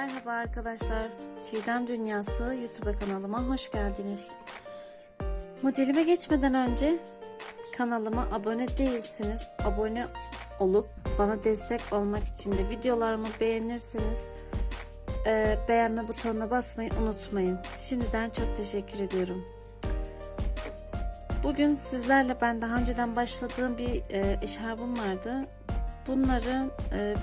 Merhaba arkadaşlar. Çiğdem Dünyası YouTube kanalıma hoş geldiniz. Modelime geçmeden önce kanalıma abone değilsiniz. Abone olup bana destek olmak için de videolarımı beğenirseniz e, beğenme butonuna basmayı unutmayın. Şimdiden çok teşekkür ediyorum. Bugün sizlerle ben daha önceden başladığım bir e, eşarbım vardı. Bunların e,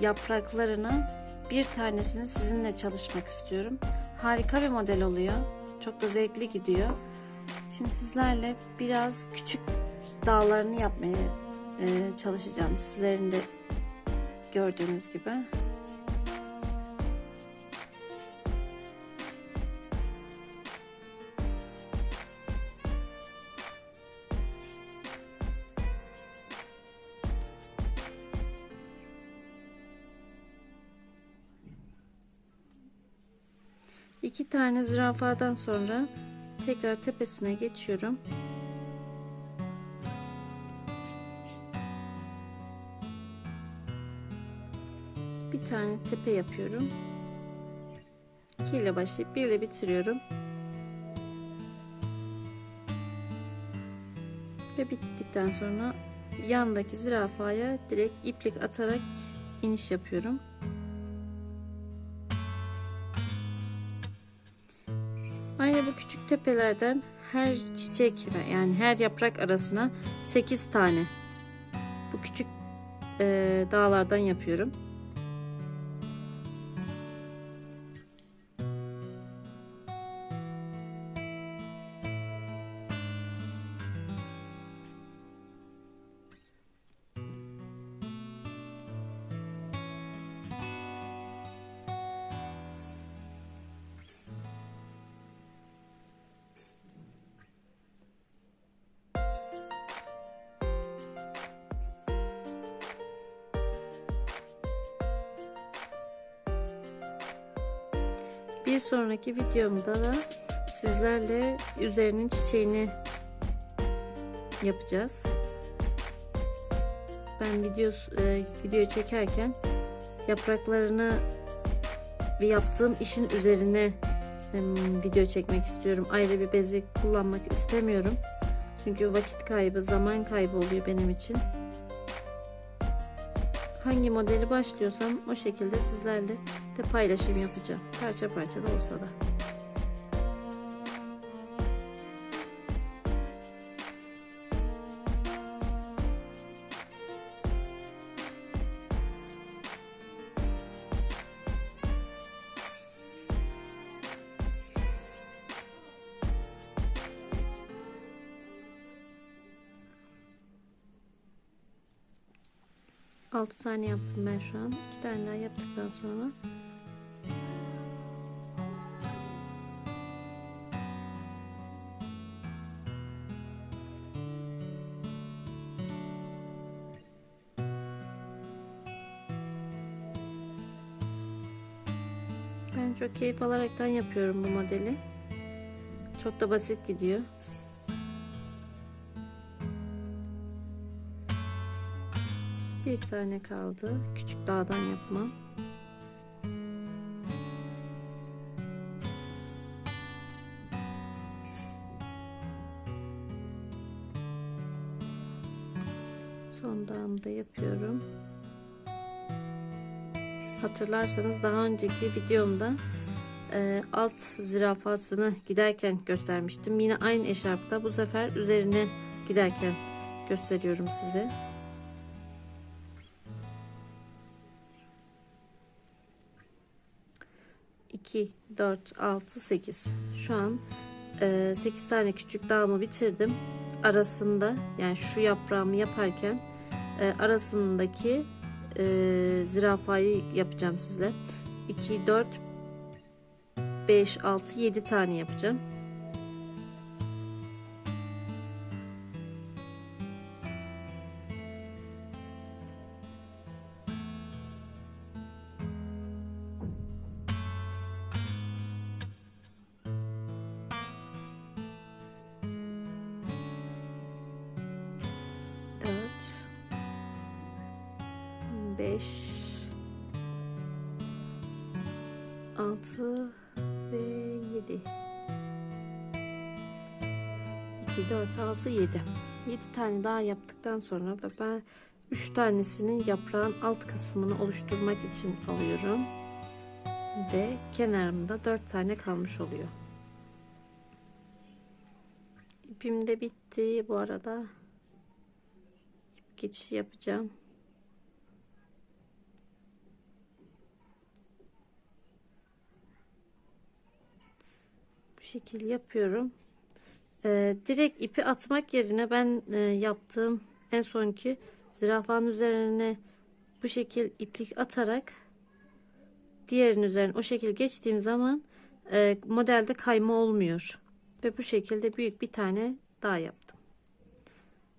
yapraklarını bir tanesini sizinle çalışmak istiyorum. Harika bir model oluyor. Çok da zevkli gidiyor. Şimdi sizlerle biraz küçük dağlarını yapmaya e, çalışacağım. Sizlerin de gördüğünüz gibi. Tane zürafadan sonra tekrar tepesine geçiyorum. Bir tane tepe yapıyorum. 2 ile başlayıp 1 ile bitiriyorum. Ve bittikten sonra yandaki zürafaya direkt iplik atarak iniş yapıyorum. Küçük tepelerden her çiçek yani her yaprak arasına 8 tane bu küçük e, dağlardan yapıyorum. Bir sonraki videomda da sizlerle üzerinin çiçeğini yapacağız. Ben video e, video çekerken yapraklarını ve yaptığım işin üzerine video çekmek istiyorum. Ayrı bir bezi kullanmak istemiyorum. Çünkü vakit kaybı, zaman kaybı oluyor benim için. Hangi modeli başlıyorsam o şekilde sizlerle de paylaşım yapacağım. Parça parça da olsa da. Altı tane yaptım ben şu an. İki tane daha yaptıktan sonra Ben çok keyif alaraktan yapıyorum bu modeli. Çok da basit gidiyor. Bir tane kaldı. Küçük dağdan yapmam. Son dağımı da yapıyorum. Hatırlarsanız daha önceki videomda e, alt zürafasını giderken göstermiştim. Yine aynı eşarpta bu sefer üzerine giderken gösteriyorum size. İki, dört, altı, sekiz. Şu an e, sekiz tane küçük dağımı bitirdim. Arasında yani şu yaprağımı yaparken e, arasındaki e, zürafayı yapacağım sizle. 2, 4, 5, 6, 7 tane yapacağım. 4 6 7 7 tane daha yaptıktan sonra ve ben 3 tanesinin yaprağın alt kısmını oluşturmak için alıyorum. Ve kenarımda 4 tane kalmış oluyor. İpim de bitti. Bu arada ip geçişi yapacağım. Bu şekil yapıyorum. Ee, direkt ipi atmak yerine ben e, yaptığım en sonki zürafanın üzerine bu şekil iplik atarak diğerinin üzerine o şekil geçtiğim zaman e, modelde kayma olmuyor. Ve bu şekilde büyük bir tane daha yaptım.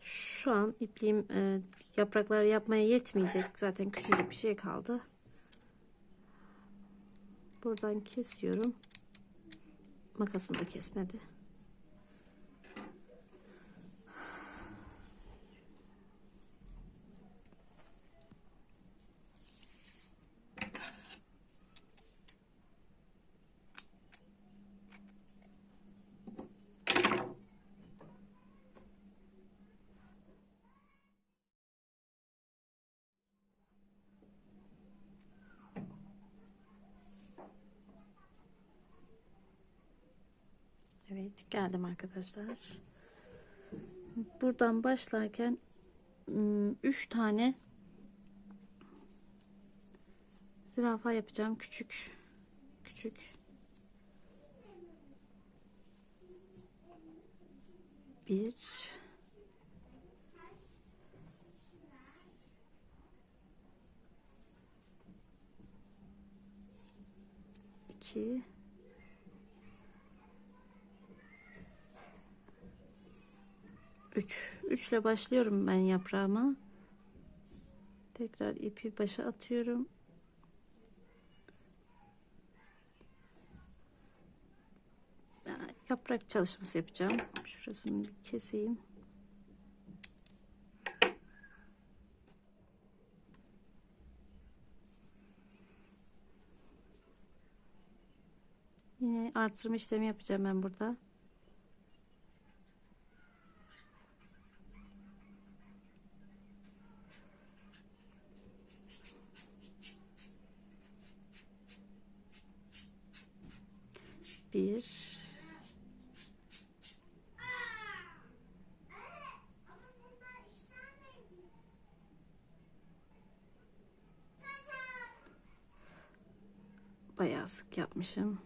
Şu an ipliğim e, yaprakları yapmaya yetmeyecek. Zaten küçücük bir şey kaldı. Buradan kesiyorum. Makasım da kesmedi. Evet geldim arkadaşlar. Buradan başlarken 3 tane zürafa yapacağım. Küçük. Küçük. Bir. iki. 3 3 ile başlıyorum ben yaprağıma tekrar ipi başa atıyorum. Yaprak çalışması yapacağım. Şurasını keseyim. Yine artırma işlemi yapacağım ben burada bir bayağı sık yapmışım.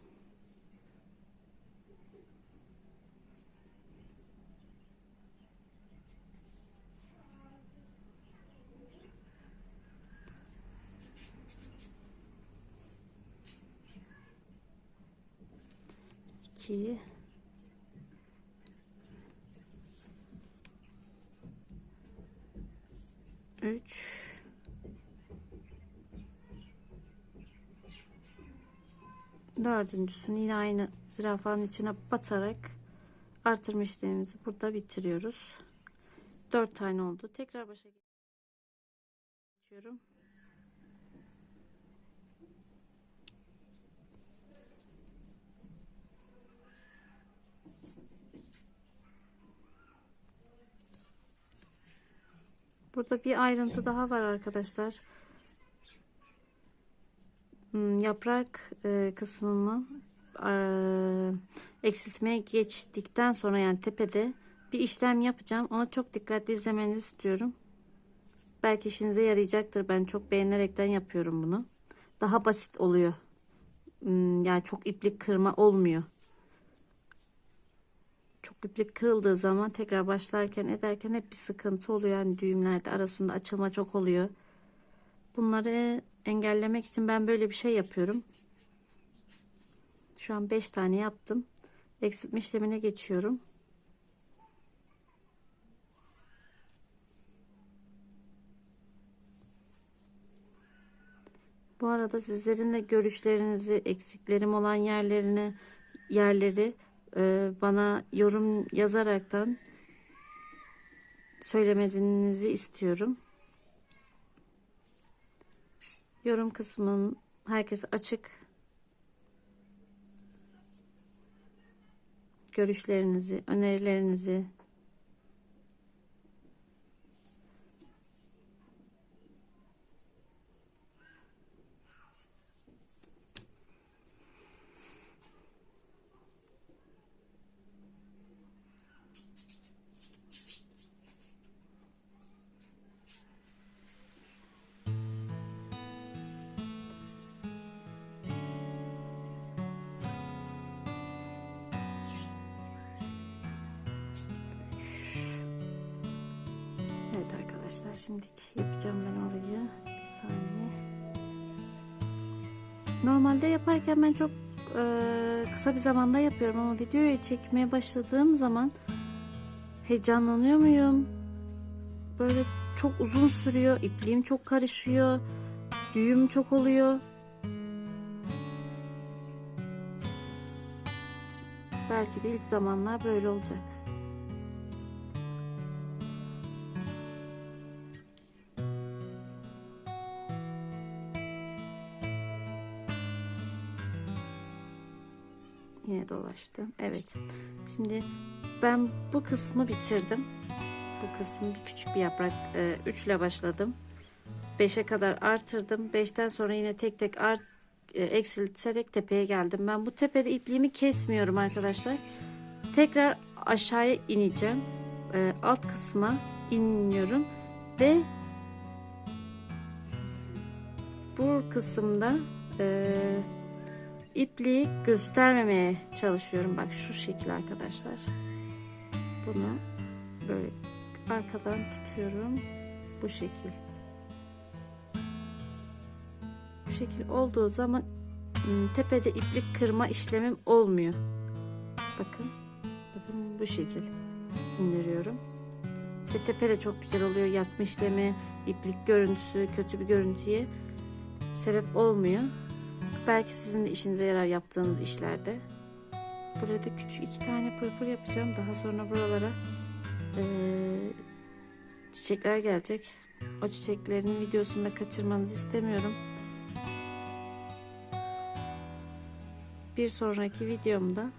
iki üç dördüncüsünü yine aynı zürafanın içine batarak artırma işlemimizi burada bitiriyoruz. Dört tane oldu. Tekrar başa geçiyorum. Burada bir ayrıntı daha var arkadaşlar. Hmm, yaprak e, kısmımı e, eksiltmeye geçtikten sonra yani tepede bir işlem yapacağım. Ona çok dikkatli izlemenizi istiyorum. Belki işinize yarayacaktır. Ben çok beğenerekten yapıyorum bunu. Daha basit oluyor. Hmm, yani çok iplik kırma olmuyor çok iplik kırıldığı zaman tekrar başlarken ederken hep bir sıkıntı oluyor. Yani düğümlerde arasında açılma çok oluyor. Bunları engellemek için ben böyle bir şey yapıyorum. Şu an 5 tane yaptım. Eksiltme işlemine geçiyorum. Bu arada sizlerin de görüşlerinizi, eksiklerim olan yerlerini, yerleri e, bana yorum yazaraktan söylemenizi istiyorum. Yorum kısmım herkes açık. Görüşlerinizi, önerilerinizi arkadaşlar şimdi yapacağım ben orayı. Bir saniye. Normalde yaparken ben çok e, kısa bir zamanda yapıyorum ama videoyu çekmeye başladığım zaman heyecanlanıyor muyum? Böyle çok uzun sürüyor, ipliğim çok karışıyor, düğüm çok oluyor. Belki de ilk zamanlar böyle olacak. Dolaştı. Evet. Şimdi ben bu kısmı bitirdim. Bu kısım bir küçük bir yaprak. 3 ile başladım. 5'e kadar artırdım. 5'ten sonra yine tek tek art e, eksilterek tepeye geldim. Ben bu tepede ipliğimi kesmiyorum arkadaşlar. Tekrar aşağıya ineceğim. E, alt kısma iniyorum ve bu kısımda e, ipliği göstermemeye çalışıyorum. Bak şu şekil arkadaşlar. Bunu böyle arkadan tutuyorum. Bu şekil. Bu şekil olduğu zaman ım, tepede iplik kırma işlemim olmuyor. Bakın. Bakın bu şekil indiriyorum. Ve tepe de çok güzel oluyor. Yatma işlemi, iplik görüntüsü, kötü bir görüntüye sebep olmuyor. Belki sizin de işinize yarar yaptığınız işlerde. Burada küçük iki tane pırpır yapacağım. Daha sonra buralara eee, çiçekler gelecek. O çiçeklerin videosunu da kaçırmanızı istemiyorum. Bir sonraki videomda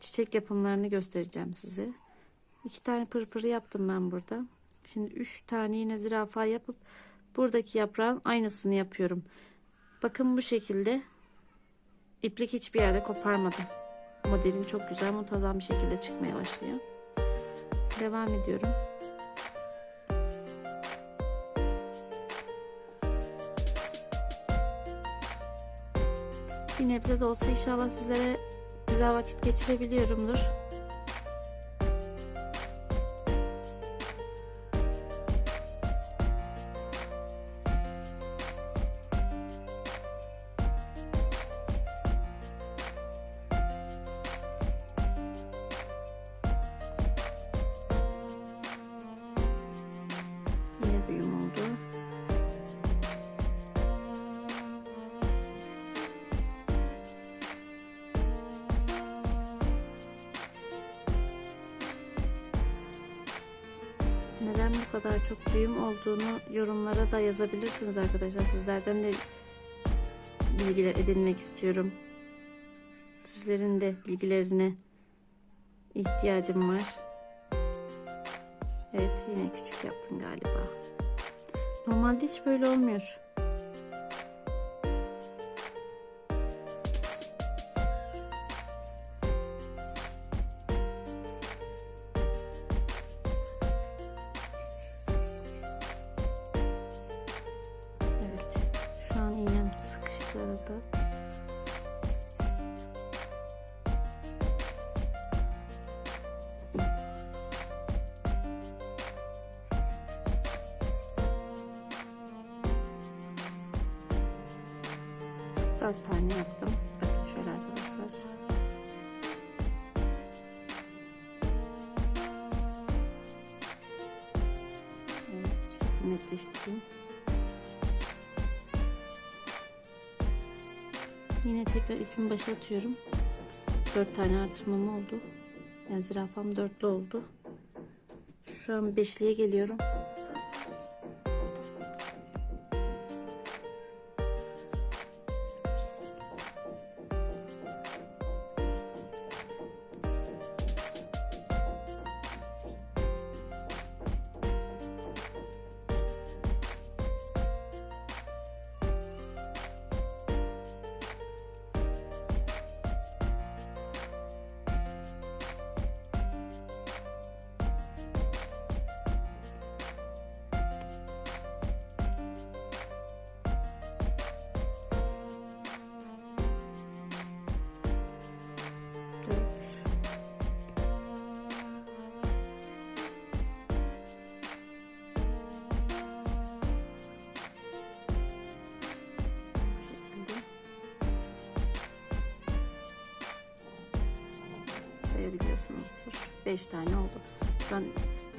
çiçek yapımlarını göstereceğim size. İki tane pırpırı yaptım ben burada. Şimdi üç tane yine zürafa yapıp buradaki yaprağın aynısını yapıyorum. Bakın bu şekilde iplik hiçbir yerde koparmadım. Modelin çok güzel muntazam bir şekilde çıkmaya başlıyor. Devam ediyorum. Bir nebze de olsa inşallah sizlere güzel vakit geçirebiliyorumdur. Neden bu kadar çok düğüm olduğunu yorumlara da yazabilirsiniz arkadaşlar. Sizlerden de bilgiler edinmek istiyorum. Sizlerin de bilgilerine ihtiyacım var. Evet yine küçük yaptım galiba. Normalde hiç böyle olmuyor. 4 tane yaptım. Bakın şöyle arkadaşlar. Evet, netleştireyim. Yine tekrar ipin başa atıyorum. 4 tane artırmam oldu. Yani zirafam 4'lü oldu. Şu an 5'liye geliyorum. 5 tane oldu. Şu an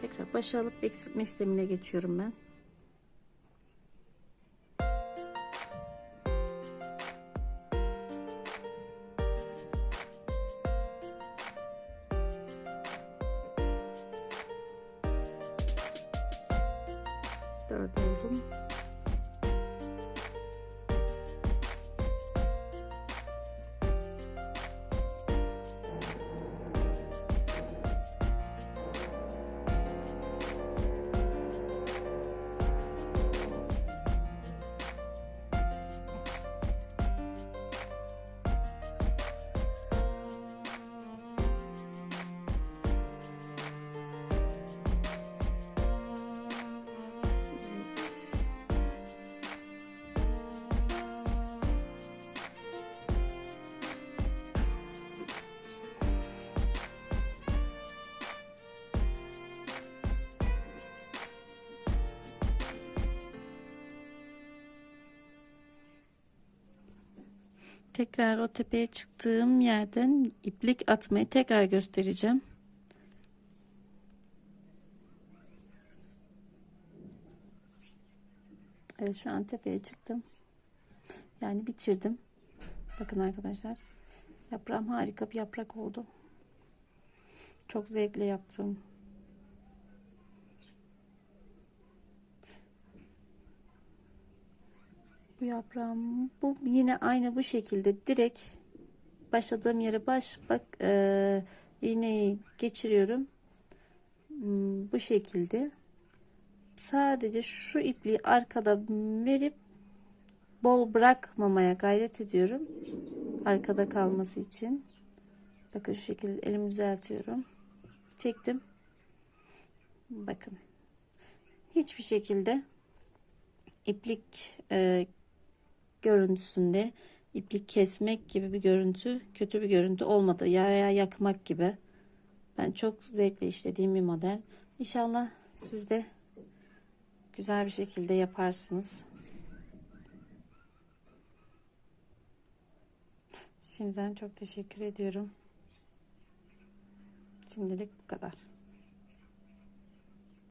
tekrar başa alıp eksiltme işlemine geçiyorum ben. Dört oldum. Tekrar o tepeye çıktığım yerden iplik atmayı tekrar göstereceğim. Evet şu an tepeye çıktım. Yani bitirdim. Bakın arkadaşlar. Yaprağım harika bir yaprak oldu. Çok zevkle yaptım. Bu yaprağım bu yine aynı bu şekilde direkt başladığım yere baş bak e, iğneyi geçiriyorum. Hmm, bu şekilde sadece şu ipliği arkada verip bol bırakmamaya gayret ediyorum. Arkada kalması için. Bakın şu şekilde elimi düzeltiyorum. Çektim. Bakın. Hiçbir şekilde iplik e, görüntüsünde iplik kesmek gibi bir görüntü, kötü bir görüntü olmadı. Yaya yakmak gibi. Ben çok zevkle işlediğim bir model. İnşallah siz de güzel bir şekilde yaparsınız. Şimdiden çok teşekkür ediyorum. Şimdilik bu kadar.